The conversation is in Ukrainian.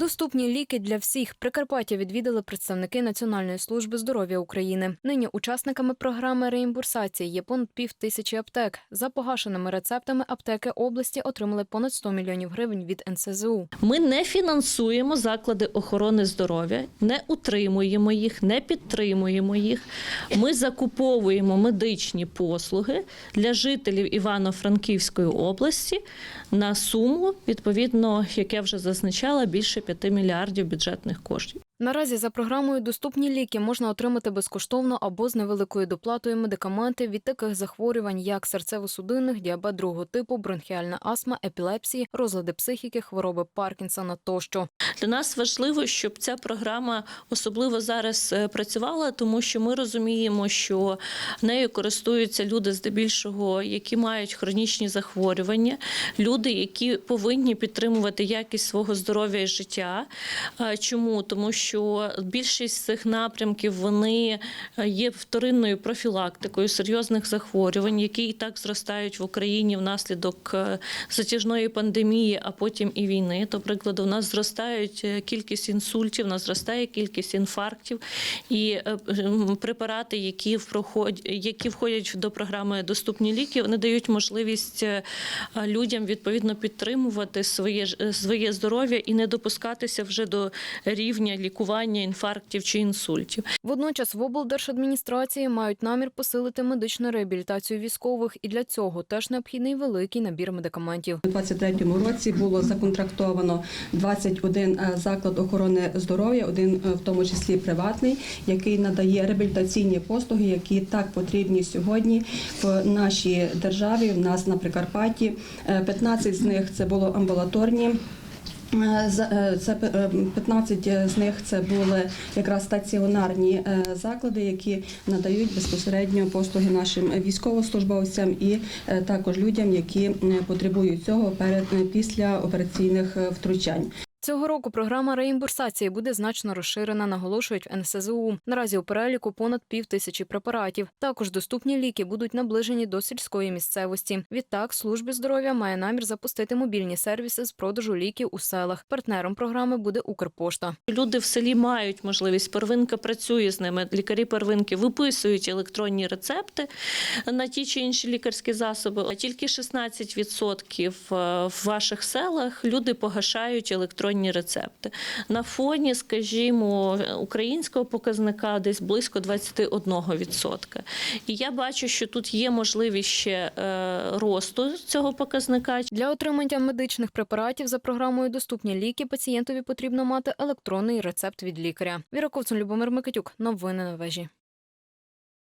Доступні ліки для всіх Прикарпаття відвідали представники Національної служби здоров'я України. Нині учасниками програми реімбурсації є понад пів тисячі аптек. За погашеними рецептами аптеки області отримали понад 100 мільйонів гривень від НСЗУ. Ми не фінансуємо заклади охорони здоров'я, не утримуємо їх, не підтримуємо їх. Ми закуповуємо медичні послуги для жителів Івано-Франківської області на суму, відповідно, як я вже зазначала, більше 5 мільярдів бюджетних коштів. Наразі за програмою доступні ліки можна отримати безкоштовно або з невеликою доплатою медикаменти від таких захворювань, як серцево-судинних, діабет другого типу, бронхіальна астма, епілепсії, розлади психіки, хвороби Паркінсона тощо. Для нас важливо, щоб ця програма особливо зараз е, працювала, тому що ми розуміємо, що нею користуються люди здебільшого, які мають хронічні захворювання, люди, які повинні підтримувати якість свого здоров'я і життя. Чому? Тому що більшість цих напрямків вони е, є вторинною профілактикою серйозних захворювань, які і так зростають в Україні внаслідок е, затяжної пандемії, а потім і війни. До прикладу, у нас зростають е, кількість інсультів, у нас зростає кількість інфарктів і препарати, які впроход- які входять до програми доступні ліки, вони дають можливість людям відповідно підтримувати своє своє здоров'я і не допускатися вже до рівня лікування інфарктів чи інсультів. Водночас в облдержадміністрації мають намір посилити медичну реабілітацію військових, і для цього теж необхідний великий набір медикаментів. У 2023 році було законтрактовано 21 е, заклад охорони здоров'я, один е, в тому числі приватний, який надає реабілітаційні послуги, які так потрібні сьогодні в нашій державі. В нас на Прикарпатті Е, 15 з них це було амбулаторні. Е, е, Це е, 15 з них це були якраз стаціонарні е, заклади, які надають безпосередньо послуги нашим військовослужбовцям і е, також людям, які е, потребують цього перед е, після операційних е, втручань. Цього року програма реімбурсації буде значно розширена, наголошують в НСЗУ. Наразі у переліку понад пів тисячі препаратів. Також доступні ліки будуть наближені до сільської місцевості. Відтак, служби здоров'я має намір запустити мобільні сервіси з продажу ліків у селах. Партнером програми буде Укрпошта. Люди в селі мають можливість. Первинка працює з ними. Лікарі первинки виписують електронні рецепти на ті чи інші лікарські засоби. А тільки 16% в ваших селах люди погашають електронні рецепти. На фоні, скажімо, українського показника десь близько 21%. І я бачу, що тут є можливість ще е, росту цього показника. Для отримання медичних препаратів за програмою доступні ліки пацієнтові потрібно мати електронний рецепт від лікаря. Віра Ковцун, Любомир Микитюк. Новини на вежі.